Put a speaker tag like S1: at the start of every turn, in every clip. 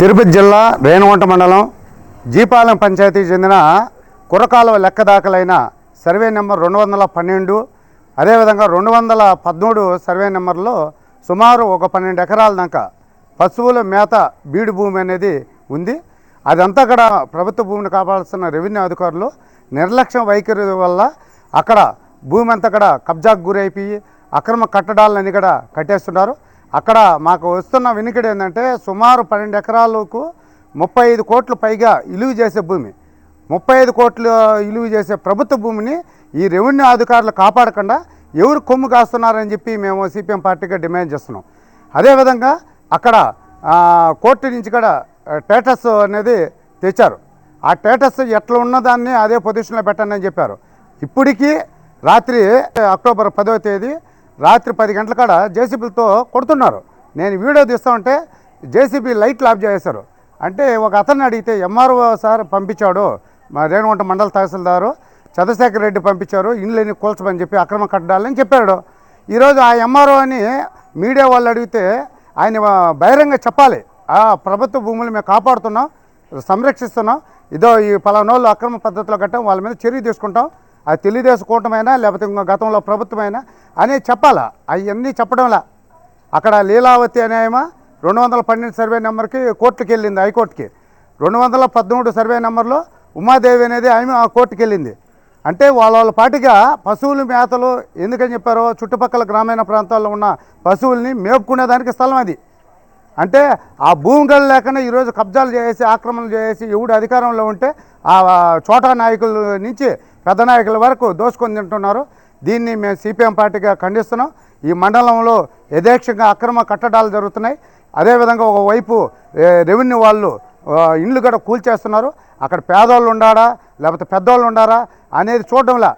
S1: తిరుపతి జిల్లా రేణుగుంట మండలం జీపాలెం పంచాయతీకి చెందిన కురకాలువ లెక్క దాఖలైన సర్వే నెంబర్ రెండు వందల పన్నెండు అదేవిధంగా రెండు వందల పదమూడు సర్వే నెంబర్లో సుమారు ఒక పన్నెండు ఎకరాల దాకా పశువుల మేత బీడు భూమి అనేది ఉంది. అదంతా కూడా ప్రభుత్వ భూమిని కాపాడాల్సిన రెవెన్యూ అధికారులు నిర్లక్ష్యం వైఖరి వల్ల అక్కడ భూమి అంతా కూడా కబ్జాకు గురైపోయి అక్రమ కట్టడాలన్నీ కూడా కట్టేస్తున్నారు. అక్కడ మాకు వస్తున్న వినికిడి ఏంటంటే సుమారు పన్నెండు ఎకరాలకు ముప్పై ఐదు కోట్ల పైగా ఇలువ చేసే భూమి. ముప్పై ఐదు కోట్లు ఇలువ చేసే ప్రభుత్వ భూమిని ఈ రెవెన్యూ అధికారులు కాపాడకుండా ఎవరు కొమ్ము కాస్తున్నారని చెప్పి మేము సిపిఎం పార్టీగా డిమాండ్ చేస్తున్నాం. అదేవిధంగా అక్కడ కోర్టు నుంచి కూడా టేటస్ అనేది తెచ్చారు. ఆ టేటస్ ఎట్లా ఉన్నదాన్ని అదే పొజిషన్లో పెట్టండి అని చెప్పారు. ఇప్పటికీ రాత్రి అక్టోబర్ పదవ తేదీ రాత్రి పది గంటల కాడ జేసీబీలతో కొడుతున్నారు. నేను వీడియో తీస్తా ఉంటే జేసీబీ లైట్లు ఆఫ్ చేశారు అంటే ఒక అతన్ని అడిగితే ఎంఆర్ఓ సార్ పంపించాడు మా రేణుగుంట మండల తహసీల్దారు చంద్రశేఖర్ రెడ్డి పంపించారు ఇండ్లని కూల్చమని చెప్పి అక్రమ కట్టడాలని చెప్పాడు. ఈరోజు ఆ ఎంఆర్ఓ అని మీడియా వాళ్ళు అడిగితే ఆయన బహిరంగ చెప్పాలి. ఆ ప్రభుత్వ భూములు మేము కాపాడుతున్నాం సంరక్షిస్తున్నాం. ఇదో ఈ పలానోళ్ళు అక్రమ పద్ధతిలో కట్టాం వాళ్ళ మీద చర్య తీసుకుంటాం. అది తెలుగుదేశం కూటమైనా లేకపోతే గతంలో ప్రభుత్వమైనా అనేది చెప్పాలా? అవన్నీ చెప్పడంలా. అక్కడ లీలావతి అనే రెండు వందల పన్నెండు సర్వే నెంబర్కి కోర్టుకి వెళ్ళింది హైకోర్టుకి. రెండు వందల పదమూడు సర్వే నెంబర్లో ఉమాదేవి అనేది ఆమె ఆ కోర్టుకి వెళ్ళింది అంటే వాళ్ళ వాళ్ళ పాటిగా పశువుల మేతలు ఎందుకని చెప్పారో చుట్టుపక్కల గ్రామీణ ప్రాంతాల్లో ఉన్న పశువుల్ని మేపుకునేదానికి స్థలం అది. అంటే ఆ భూమిగలు లేకుండా ఈరోజు కబ్జాలు చేసి ఆక్రమణలు చేసి ఎవడు అధికారంలో ఉంటే ఆ చోటా నాయకుల నుంచి పెద్ద నాయకుల వరకు దోసుకొని తింటున్నారు. దీన్ని మేము సిపిఎం పార్టీగా ఖండిస్తున్నాం. ఈ మండలంలో యథేక్షంగా అక్రమ కట్టడాలు జరుగుతున్నాయి. అదేవిధంగా ఒకవైపు రెవెన్యూ వాళ్ళు ఇండ్లు కూడా కూల్చేస్తున్నారు. అక్కడ పేదోళ్ళు ఉండారా లేకపోతే పెద్దోళ్ళు ఉండారా అనేది చూడడంలా.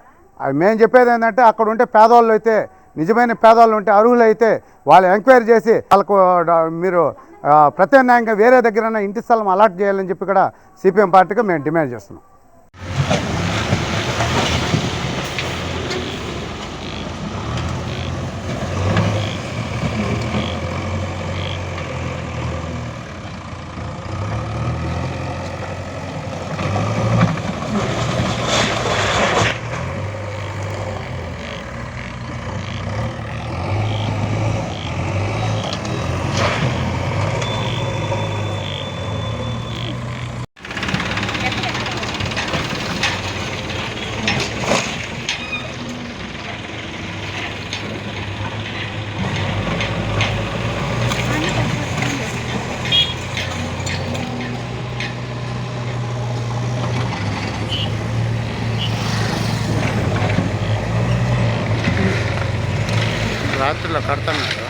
S1: మేము చెప్పేది ఏంటంటే అక్కడ ఉంటే పేదవాళ్ళు అయితే నిజమైన పేదవాళ్ళు ఉంటే అర్హులు అయితే వాళ్ళు ఎంక్వైరీ చేసి వాళ్ళకు మీరు ప్రత్యామ్నాయంగా వేరే దగ్గరైనా ఇంటి స్థలం అలాట్ చేయాలని చెప్పి కూడా సిపిఎం పార్టీగా మేము డిమాండ్ చేస్తున్నాం. రాత్రిలో కడుతున్నారు.